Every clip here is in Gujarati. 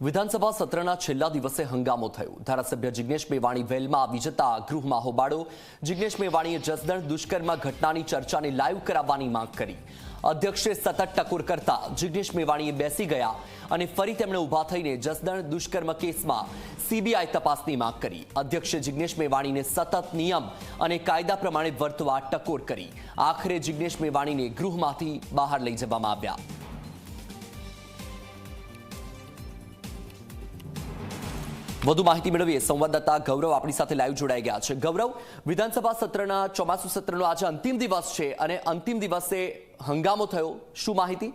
વિધાનસભા સત્રના છેલ્લા દિવસે હંગામો થયો. ધારાસભ્ય જિગ્નેશ મેવાણી વેલમાં આવી જતા ગૃહમાં હોબાળો. જિગ્નેશ મેવાણીએ જસદણ દુષ્કર્મ ઘટનાની ચર્ચાને લાઈવ કરાવવાની માંગ કરી. અધ્યક્ષે સતત ટકોર કરતા જિગ્નેશ મેવાણીએ બેસી ગયા અને ફરી તેમણે ઊભા થઈને જસદણ દુષ્કર્મ કેસમાં સીબીઆઈ તપાસની માંગ કરી. અધ્યક્ષે જિગ્નેશ મેવાણીને સતત નિયમ અને કાયદા પ્રમાણે વર્તવા ટકોર કરી. આખરે જિજ્ઞેશ મેવાણીને ગૃહમાંથી બહાર લઈ જવામાં આવ્યા. વધુ માહિતી મેળવીએ. સંવાદદાતા ગૌરવ આપણી સાથે લાઈવ જોડાઈ ગયા છે. ગૌરવ, વિધાનસભા સત્રના, ચોમાસુ સત્રનો આજે અંતિમ દિવસ છે અને અંતિમ દિવસે હંગામો થયો. શું માહિતી?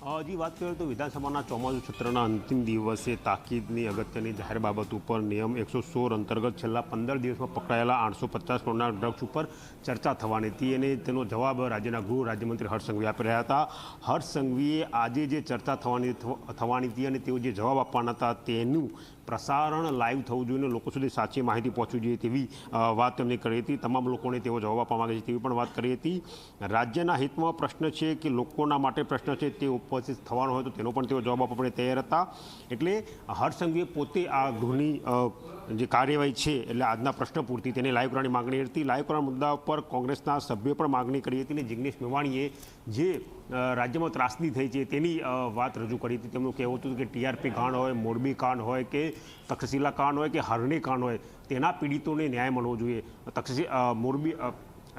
હજી વાત કરીએ તો વિધાનસભાના ચોમાસુ સત્રના અંતિમ દિવસે તાકીદની અગત્યની જાહેર બાબત ઉપર નિયમ એકસો સોળ અંતર્ગત છેલ્લા પંદર દિવસમાં પકડાયેલા આઠસો પચાસ કરોડના ડ્રગ્સ ઉપર ચર્ચા થવાની હતી અને તેનો જવાબ રાજ્યના ગૃહ રાજ્યમંત્રી હર્ષ સંઘવી આપી રહ્યા હતા. હર્ષ સંઘવીએ આજે જે ચર્ચા થવાની થવાની હતી અને તેઓ જે જવાબ આપવાના હતા તેનું પ્રસારણ લાઈવ થવું જોઈએ લોકો સુધી સાચી માહિતી પહોંચવી જોઈએ તેવી વાત તેમણે કરી હતી. તમામ લોકોને તેઓ જવાબ આપવા માગે છે તેવી પણ વાત કરી હતી. રાજ્યના હિતમાં પ્રશ્ન છે કે લોકોના માટે પ્રશ્ન છે તે ઉપસ્થિત થવાનો હોય તો તેનો પણ તેઓ જવાબ આપવા તૈયાર હતા. એટલે હરસંઘે પોતે આ ગૃહની જે કાર્યવાહી છે એટલે આજના પ્રશ્ન પૂરતી તેને લાઈવ કરવાની માગણી હતી. લાઈવ કરવાના મુદ્દા ઉપર કોંગ્રેસના સભ્યો પણ માગણી કરી હતી અને જિગ્નેશ મેવાણીએ જે રાજ્યમાં ત્રાસદી થઈ છે તેની વાત રજૂ કરી હતી. તેમનું કહેવું હતું કે ટીઆરપી કાંડ હોય, મોરબી કાંડ હોય કે તક્ષશિલા કાંડ હોય કે હરણી કાંડ હોય તેના પીડિતોને ન્યાય મળવો જોઈએ. તક્ષશી મોરબી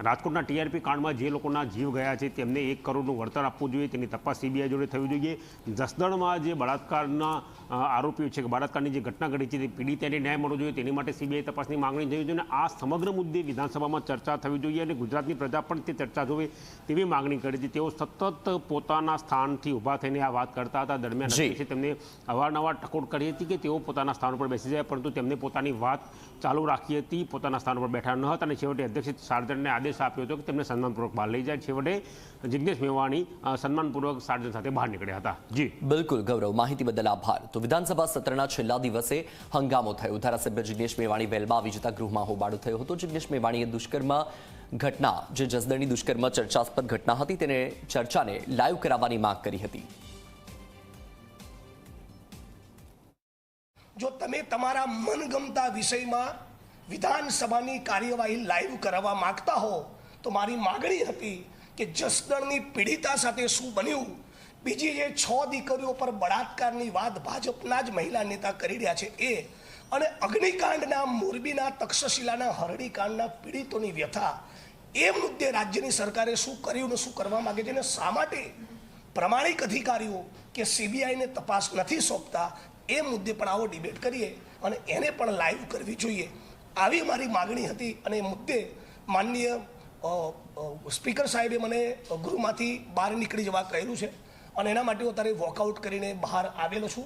રાજકોટના ટીઆરપી કાંડમાં જે લોકોના જીવ ગયા છે તેમને એક કરોડનું વળતર આપવું જોઈએ. તેની તપાસ સીબીઆઈ જોડે થવી જોઈએ. જસદણમાં જે બળાત્કારના આરોપીઓ છે કે બળાત્કારની જે ઘટના ઘટી છે તે પીડિતાને ન્યાય મળવો જોઈએ. તેની માટે સીબીઆઈ તપાસની માંગણી થવી જોઈએ અને આ સમગ્ર મુદ્દે વિધાનસભામાં ચર્ચા થવી જોઈએ અને ગુજરાતની પ્રજા પણ તે ચર્ચા જોવે તેવી માંગણી કરી હતી તેઓ સતત પોતાના સ્થાનથી ઊભા થઈને આ વાત કરતા હતા. દરમિયાન છે તેમને અવારનવાર ટકોર કરી હતી કે તેઓ પોતાના સ્થાન પર બેસી જાય પરંતુ તેમને પોતાની વાત ચાલુ રાખી હતી. પોતાના સ્થાન પર બેઠા ન હતા અને છેવટે અધ્યક્ષ સાર્જનને આદેશ આપ્યો હતો કે તેમને સન્માનપૂર્વક બહાર લઈ જાય. છેવટે જિજ્ઞેશ મેવાણી સન્માનપૂર્વક સાર્જન સાથે બહાર નીકળ્યા હતા. જી. બિલકુલ ગૌરવ. માહિતી બદલ આભાર. તો વિધાનસભા સત્રના છેલ્લા દિવસે હંગામો થયો. ધારાસભ્ય જિજ્ઞેશ મેવાણી વેલમાં આવી જતા ગૃહમાં હોબાળો થયો હતો. જિજ્ઞેશ મેવાણીએ દુષ્કર્મ ઘટના જે જસદણની દુષ્કર્મ ચર્ચાસ્પદ ઘટના હતી તેને ચર્ચાને લાઈવ કરાવવાની માંગ કરી હતી. જો તમે તમારા મનગમતા વિષયમાં વિધાનસભાની કાર્યવાહી લાઈવ કરાવવા માગતા હો, તો મારી માગણી હતી કે જસદણની પીડિતા સાથે શું બન્યું? બીજી જે છ દીકરીઓ પર બળાત્કારની વાત ભાજપના જ મહિલા નેતા કરી રહ્યા છે એ અને અગ્નિકાંડના મોરબીના તક્ષશિલાના હરડીકાંડના પીડિતોની વ્યથા, એ મુદ્દે રાજ્યની સરકારે શું કર્યું ને શું કરવા માગે છે? અને શા માટે પ્રમાણિક અધિકારીઓ કે સીબીઆઈને તપાસ નથી સોંપતા? એ મુદ્દે પણ આવો ડિબેટ કરીએ અને એને પણ લાઈવ કરવી જોઈએ. આવી મારી માગણી હતી અને એ મુદ્દે માનનીય સ્પીકર સાહેબે મને ગૃહમાંથી બહાર નીકળી જવા કહેલું છે. અને એના માટે હું અત્યારે વોકઆઉટ કરીને બહાર આવેલો છું.